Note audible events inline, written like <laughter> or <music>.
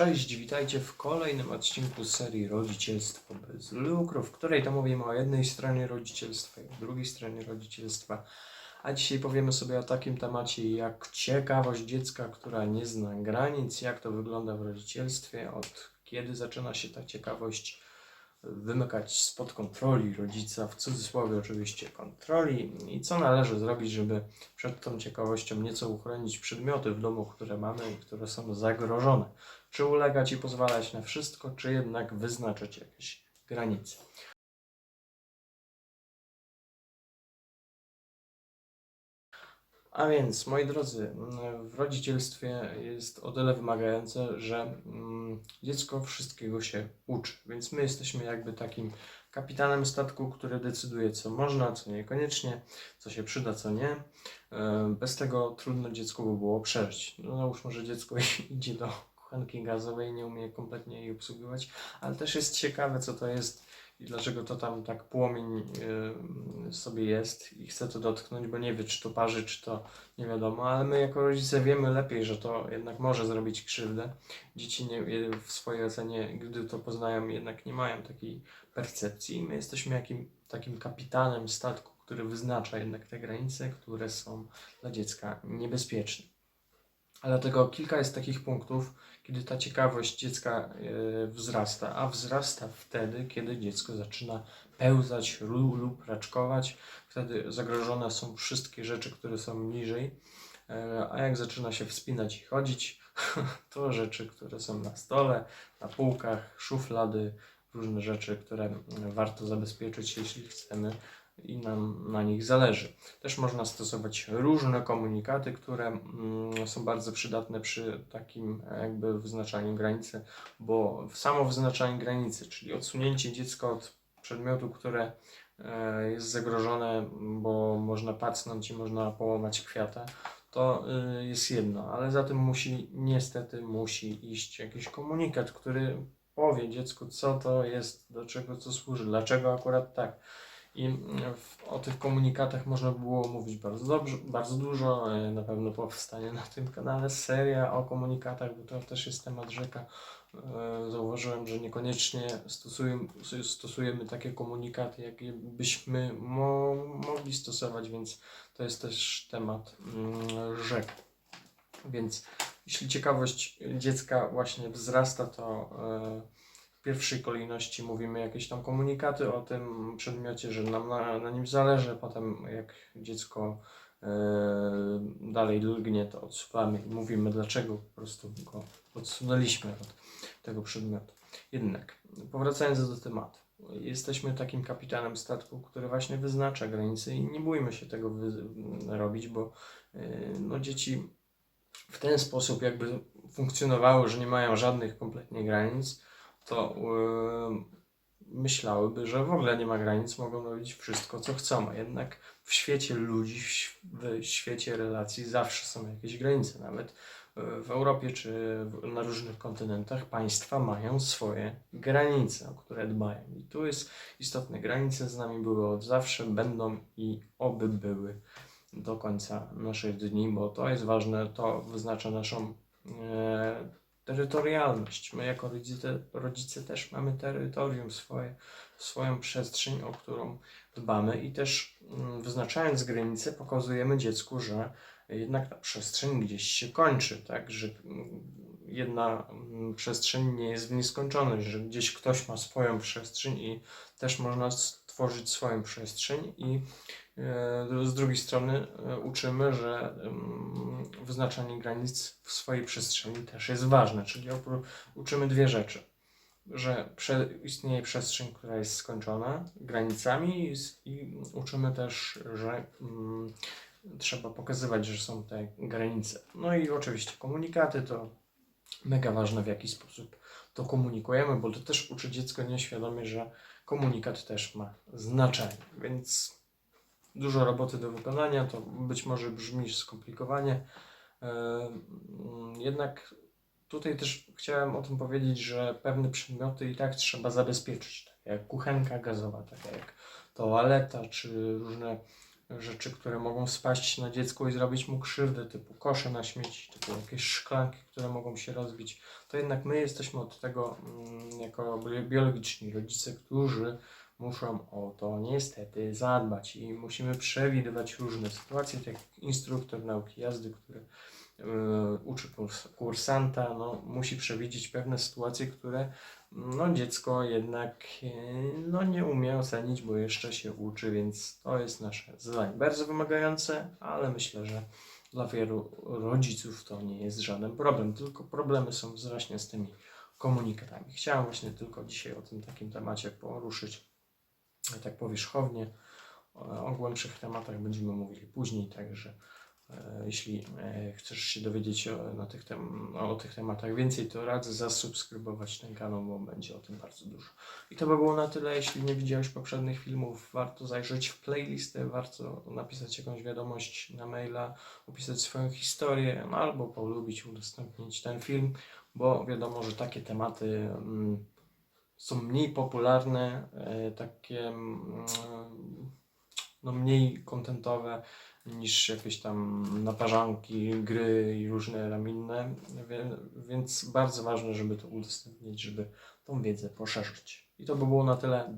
Cześć, witajcie w kolejnym odcinku serii Rodzicielstwo bez lukru, w której to mówimy o jednej stronie rodzicielstwa i o drugiej stronie rodzicielstwa. A dzisiaj powiemy sobie o takim temacie jak ciekawość dziecka, która nie zna granic, jak to wygląda w rodzicielstwie, od kiedy zaczyna się ta ciekawość wymykać spod kontroli rodzica, w cudzysłowie oczywiście kontroli, i co należy zrobić, żeby przed tą ciekawością nieco uchronić przedmioty w domu, które mamy i które są zagrożone. Czy ulegać i pozwalać na wszystko, czy jednak wyznaczyć jakieś granice. A więc, moi drodzy, w rodzicielstwie jest o tyle wymagające, że mm, dziecko wszystkiego się uczy. Więc my jesteśmy jakby takim kapitanem statku, który decyduje, co można, co niekoniecznie, co się przyda, co nie. E, Bez tego trudno dziecku by było przeżyć. No, załóżmy, że dziecko <laughs> idzie do kuchenki gazowej, nie umie kompletnie jej obsługiwać, ale też jest ciekawe, co to jest i dlaczego to tam tak płomień y, sobie jest i chce to dotknąć, bo nie wie, czy to parzy, czy to nie wiadomo, ale my jako rodzice wiemy lepiej, że to jednak może zrobić krzywdę. Dzieci nie, w swojej ocenie, gdy to poznają, jednak nie mają takiej percepcji. My jesteśmy jakim, takim kapitanem statku, który wyznacza jednak te granice, które są dla dziecka niebezpieczne. Dlatego kilka jest takich punktów, kiedy ta ciekawość dziecka e, wzrasta, a wzrasta wtedy, kiedy dziecko zaczyna pełzać lub raczkować. Wtedy zagrożone są wszystkie rzeczy, które są niżej. E, A jak zaczyna się wspinać i chodzić, <laughs> to rzeczy, które są na stole, na półkach, szuflady, różne rzeczy, które warto zabezpieczyć, jeśli chcemy i nam na nich zależy. Też można stosować różne komunikaty, które mm, są bardzo przydatne przy takim jakby wyznaczaniu granicy, bo samo wyznaczanie granicy, czyli odsunięcie dziecka od przedmiotu, które e, jest zagrożone, bo można pacnąć i można połamać kwiatę, to y, jest jedno, ale za tym musi, niestety musi iść jakiś komunikat, który powie dziecku, co to jest, do czego to służy, dlaczego akurat tak. I mm, w, o tych komunikatach można było mówić bardzo dobrze, bardzo dużo. e, Na pewno powstanie na tym kanale seria o komunikatach, bo to też jest temat rzeka. E, Zauważyłem, że niekoniecznie stosujemy, stosujemy takie komunikaty, jakie byśmy mo, mogli stosować, więc to jest też temat mm, rzek. Więc jeśli ciekawość dziecka właśnie wzrasta, to e, pierwszej kolejności mówimy jakieś tam komunikaty o tym przedmiocie, że nam na, na nim zależy. Potem, jak dziecko e, dalej lgnie, to odsuwamy i mówimy, dlaczego po prostu go odsunęliśmy od tego przedmiotu. Jednak, powracając do tematu. Jesteśmy takim kapitanem statku, który właśnie wyznacza granice i nie bójmy się tego robić, bo e, no, dzieci w ten sposób jakby funkcjonowały, że nie mają żadnych kompletnie granic, to yy, myślałyby, że w ogóle nie ma granic, mogą robić wszystko, co chcą. A jednak w świecie ludzi, w, świecie relacji zawsze są jakieś granice. Nawet yy, w Europie czy na różnych kontynentach państwa mają swoje granice, o które dbają. I tu jest istotne. Granice z nami były od zawsze, będą i oby były do końca naszych dni, bo to jest ważne, to wyznacza naszą e, terytorialność. My jako rodzice, rodzice też mamy terytorium swoje, swoją przestrzeń, o którą dbamy i też mm, wyznaczając granice pokazujemy dziecku, że jednak ta przestrzeń gdzieś się kończy, tak, że mm, jedna mm, przestrzeń nie jest w nieskończoność, że gdzieś ktoś ma swoją przestrzeń i też można stworzyć swoją przestrzeń i E, Z drugiej strony e, uczymy, że mm, wyznaczanie granic w swojej przestrzeni też jest ważne, czyli uczymy dwie rzeczy. Że istnieje przestrzeń, która jest skończona granicami i uczymy też, że mm, trzeba pokazywać, że są te granice. No i oczywiście komunikaty to mega ważne, w jaki sposób to komunikujemy, bo to też uczy dziecko nieświadomie, że komunikat też ma znaczenie, więc dużo roboty do wykonania, to być może brzmi skomplikowanie. Mm, Jednak tutaj też chciałem o tym powiedzieć, że pewne przedmioty i tak trzeba zabezpieczyć, tak jak kuchenka gazowa, taka jak toaleta, czy różne rzeczy, które mogą spaść na dziecku i zrobić mu krzywdę, typu kosze na śmieci, typu jakieś szklanki, które mogą się rozbić, to jednak my jesteśmy od tego mm, jako bi- biologiczni rodzice, którzy muszą o to niestety zadbać i musimy przewidywać różne sytuacje, tak jak instruktor nauki jazdy, który uczy kurs, kursanta, no, musi przewidzieć pewne sytuacje, które no, dziecko jednak e, no, nie umie ocenić, bo jeszcze się uczy, więc to jest nasze zadanie. Bardzo wymagające, ale myślę, że dla wielu rodziców to nie jest żaden problem, tylko problemy są właśnie z tymi komunikatami. Chciałem właśnie tylko dzisiaj o tym takim temacie poruszyć, tak powierzchownie. O głębszych tematach będziemy mówili później, także e, jeśli e, chcesz się dowiedzieć o, na tych tem, o tych tematach więcej, to radzę zasubskrybować ten kanał, bo będzie o tym bardzo dużo. I to by było na tyle. Jeśli nie widziałeś poprzednich filmów, warto zajrzeć w playlistę, warto napisać jakąś wiadomość na maila, opisać swoją historię, no, albo polubić, udostępnić ten film, bo wiadomo, że takie tematy mm, są mniej popularne, e, takie mm, no, mniej kontentowe niż jakieś tam naparzanki, gry i różne tam inne, Wie- więc bardzo ważne, żeby to udostępnić, żeby tą wiedzę poszerzyć. I to by było na tyle.